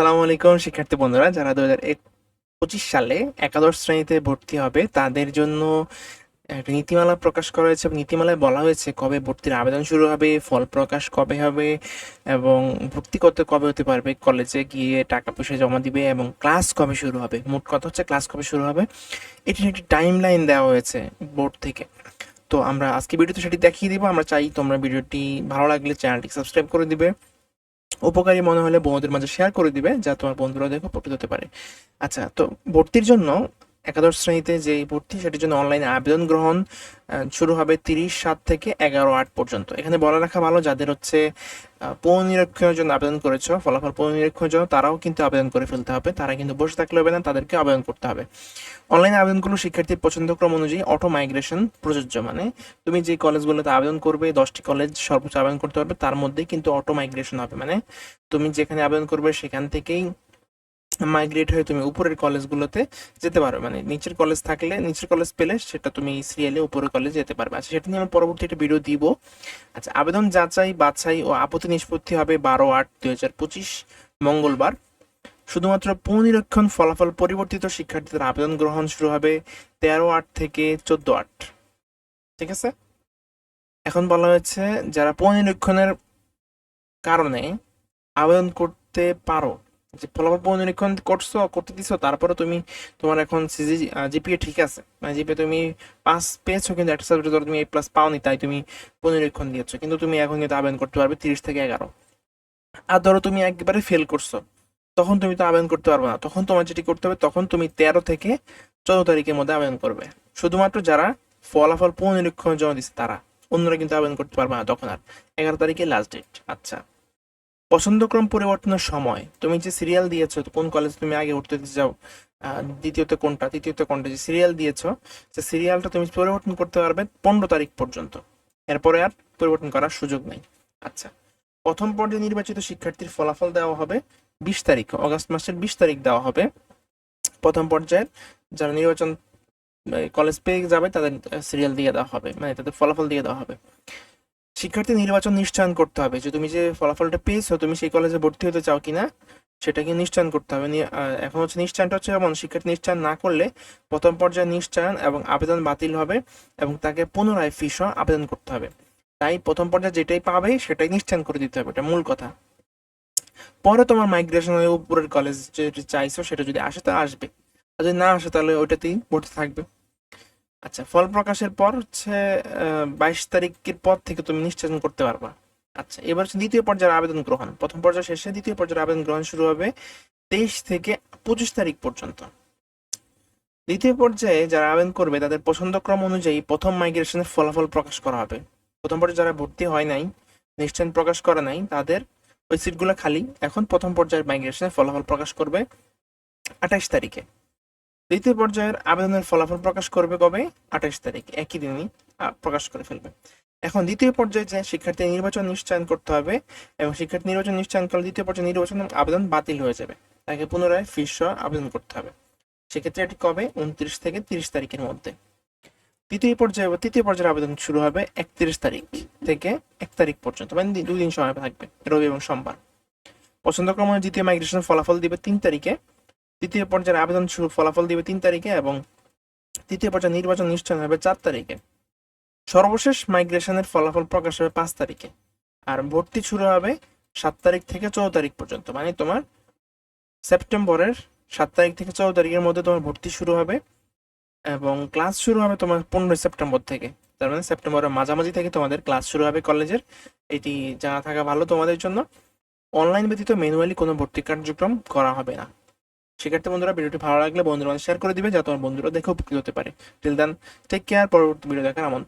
সালামু আলাইকুম, শিক্ষার্থী বন্ধুরা, যারা দু হাজার পঁচিশ সালে একাদশ শ্রেণীতে ভর্তি হবে, তাদের জন্য একটা নীতিমালা প্রকাশ করা হয়েছে। নীতিমালায় বলা হয়েছে, কবে ভর্তির আবেদন শুরু হবে, ফল প্রকাশ কবে হবে এবং ভর্তি করতে কবে হতে পারবে, কলেজে গিয়ে টাকা পয়সা জমা দিবে এবং ক্লাস কবে শুরু হবে, মোট কথা হচ্ছে, ক্লাস কবে শুরু হবে এটির একটি টাইম লাইন দেওয়া হয়েছে বোর্ড থেকে। তো আমরা আজকে ভিডিওতে সেটি দেখিয়ে দিব, আমরা চাই তোমরা ভিডিওটি ভালো লাগলে চ্যানেলটি সাবস্ক্রাইব করে দিবে। উপকারী মনে হলে বন্ধুদের মাঝে শেয়ার করে দিবে, যা তোমার বন্ধুরা দেখো উপকৃত হতে পারে। আচ্ছা তো ভর্তির জন্য একাদশ শ্রেণীতে যে ভর্তি সেটির জন্য অনলাইনে আবেদন গ্রহণ শুরু হবে তিরিশ সাত থেকে এগারো আট পর্যন্ত। এখানে বলা রাখা ভালো যাদের হচ্ছে আহ, জন্য আবেদন করেছ ফলাফল পুনর্নিরীক্ষণের জন্য তারাও কিন্তু আবেদন করে ফেলতে হবে। তারা কিন্তু বসে থাকলে হবে না তাদেরকে আবেদন করতে হবে। অনলাইনে আবেদনগুলো শিক্ষার্থীর পছন্দক্রম অনুযায়ী অটো মাইগ্রেশন প্রযোজ্য মানে তুমি যে কলেজগুলোতে আবেদন করবে দশটি কলেজ সর্বোচ্চ আবেদন করতে পারবে তার মধ্যেই কিন্তু অটো মাইগ্রেশন হবে। মানে তুমি যেখানে আবেদন করবে সেখান থেকেই মাইগ্রেট হয়ে তুমি উপরের কলেজগুলোতে যেতে পারবে মানে নিচের কলেজ থাকলে, নিচের কলেজ পেলে সেটা তুমি সিরিয়ালে উপরের কলেজে যেতে পারবে। আচ্ছা সেটা নিয়ে আমি পরবর্তী একটা ভিডিও দিব। আচ্ছা আবেদন যাচাই, বাছাই ও আপত্তি নিষ্পত্তি হবে বারো আট দুই হাজার পঁচিশ মঙ্গলবার। শুধুমাত্র পুনরীক্ষণ ফলাফল পরিবর্তিত শিক্ষার্থীদের আবেদন গ্রহণ শুরু হবে তেরো আট থেকে চোদ্দ আট। ঠিক আছে? এখন বলা হয়েছে, যারা পুনরীক্ষণের কারণে আবেদন করতে পারো যে ফলাফল পুনরীক্ষণ করছ, করতে দিছো তারপরে তুমি তোমার এখন সিজি জিপিএ ঠিক আছে। মানে জিপিএ তুমি পাস পেয়েছ, কিন্তু একটা সাবজেক্টে ধরো তুমি এ প্লাস পাওনি, তাই তুমি পুনরীক্ষণ দিয়েছ। কিন্তু তুমি এখন কিন্তু আবেদন করতে পারবে তিরিশ থেকে এগারো। আর ধরো তুমি একবারে ফেল করছ, তখন তুমি তো আবেদন করতে পারবে না। তখন তোমার যেটি করতে হবে, তখন তুমি তেরো থেকে চোদ্দ তারিখের মধ্যে আবেদন করবে। শুধুমাত্র যারা ফলাফল পুনরীক্ষণের জন্য দিচ্ছে তারা। অন্যরা কিন্তু আবেদন করতে পারবে না তখন আর। এগারো তারিখে লাস্ট ডেট আচ্ছা। পছন্দক্রম পরিবর্তনের সময়। তুমি যে সিরিয়াল দিয়েছ কোন কলেজ তুমি আগে উঠতে যাও দ্বিতীয়তে কোনটা, তৃতীয়তে কোনটা, যে সিরিয়াল দিয়েছ, সে সিরিয়ালটা তুমি পরিবর্তন করতে পারবে পনেরো তারিখ পর্যন্ত। এরপরে আর পরিবর্তন করার সুযোগ নেই। আচ্ছা। প্রথম পর্যায়ে নির্বাচিত শিক্ষার্থীর ফলাফল দেওয়া হবে বিশ তারিখ, অগস্ট মাসের বিশ তারিখ দেওয়া হবে। প্রথম পর্যায়ের যারা নির্বাচন কলেজ পেয়ে যাবে, তাদের সিরিয়াল দিয়ে দেওয়া হবে মানে তাদের ফলাফল দিয়ে দেওয়া হবে। শিক্ষার্থী নির্বাচন নিশ্চয়ন করতে হবে। যে তুমি যে ফলাফলটা পেয়েছ, তুমি সেই কলেজে ভর্তি হতে চাও কিনা, সেটাকে নিশ্চয়ন করতে হবে। এখন হচ্ছে নিশ্চয়নটা হচ্ছে যেমন শিক্ষার্থী নিশ্চয়ন না করলে প্রথম পর্যায়ে নিশ্চয়ন এবং আবেদন বাতিল হবে এবং তাকে পুনরায় ফিস আবেদন করতে হবে। তাই প্রথম পর্যায়ে যেটাই পাবে, সেটাই নিশ্চয়ন করে দিতে হবে। এটা মূল কথা। পরে তোমার মাইগ্রেশন হয়ে উপরের কলেজ যেটা চাইছো, সেটা যদি আসে তা আসবে। আর যদি না আসে, তাহলে ওইটাতেই ভর্তি থাকবে। আচ্ছা ফল প্রকাশের পর হচ্ছে বাইশ তারিখের পর থেকে তুমি নিশ্চয়ন করতে পারবা। আচ্ছা এবার হচ্ছে দ্বিতীয় পর্যায়ের আবেদন গ্রহণ। প্রথম পর্যায়ে শেষে দ্বিতীয় পর্যায়ের আবেদন গ্রহণ শুরু হবে তেইশ থেকে পঁচিশ তারিখ পর্যন্ত। দ্বিতীয় পর্যায়ে যারা আবেদন করবে, তাদের পছন্দক্রম অনুযায়ী প্রথম মাইগ্রেশনের ফলাফল প্রকাশ করা হবে। প্রথম পর্যায়ে যারা ভর্তি হয় নাই নিশ্চয়ন প্রকাশ করে নাই, তাদের ওই সিটগুলো খালি। এখন প্রথম পর্যায়ের মাইগ্রেশনের ফলাফল প্রকাশ করবে আঠাশ তারিখে। দ্বিতীয় পর্যায়ের আবেদনের ফলাফল প্রকাশ করবে কবে? আঠাশ তারিখ। একই দিনই প্রকাশ করে ফেলবে। এখন দ্বিতীয় পর্যায়ে যে শিক্ষার্থী নির্বাচন নিশ্চয়ন করতে হবে এবং শিক্ষার্থী নির্বাচন নিশ্চয়ন করলে দ্বিতীয় পর্যায়ে নির্বাচন আবেদন বাতিল হয়ে যাবে, তাকে পুনরায় ফিস সহ আবেদন করতে হবে। সেক্ষেত্রে এটি কবে? উনত্রিশ থেকে তিরিশ তারিখের মধ্যে। তৃতীয় পর্যায়ে বা তৃতীয় পর্যায়ের আবেদন শুরু হবে একত্রিশ তারিখ থেকে এক তারিখ পর্যন্ত মানে দি- দুই দিন সময় থাকবে রবি এবং সোমবার। পছন্দক্রমে দ্বিতীয় মাইগ্রেশন ফলাফল দিবে তিন তারিখে তৃতীয় পর্যায়ের আবেদন শুরু ফলাফল দিবে তিন তারিখে এবং তৃতীয় পর্যায়ে নির্বাচন নিশ্চয় হবে চার তারিখে। সর্বশেষ মাইগ্রেশনের ফলাফল প্রকাশ হবে পাঁচ তারিখে। আর ভর্তি শুরু হবে সাত তারিখ থেকে চৌদ্দ তারিখ পর্যন্ত। মানে তোমার সেপ্টেম্বরের সাত তারিখ থেকে চৌদ্দ তারিখের মধ্যে তোমার ভর্তি শুরু হবে এবং ক্লাস শুরু হবে তোমার পনেরোই সেপ্টেম্বর থেকে। তার মানে সেপ্টেম্বরের মাঝামাঝি থেকে তোমাদের ক্লাস শুরু হবে কলেজের। এটি জানা থাকা ভালো তোমাদের জন্য। অনলাইন ব্যতীত ম্যানুয়ালি কোনো ভর্তি কার্যক্রম করা হবে না। শিক্ষার্থী বন্ধুরা, ভিডিওটি ভালো লাগলে বন্ধুরা শেয়ার করে দিবে যাতে তোমার বন্ধুরা দেখে উপকৃত হতে পারে। টিল দেন টেক কেয়ার পরবর্তী ভিডিও দেখার আমন্ত্রণ।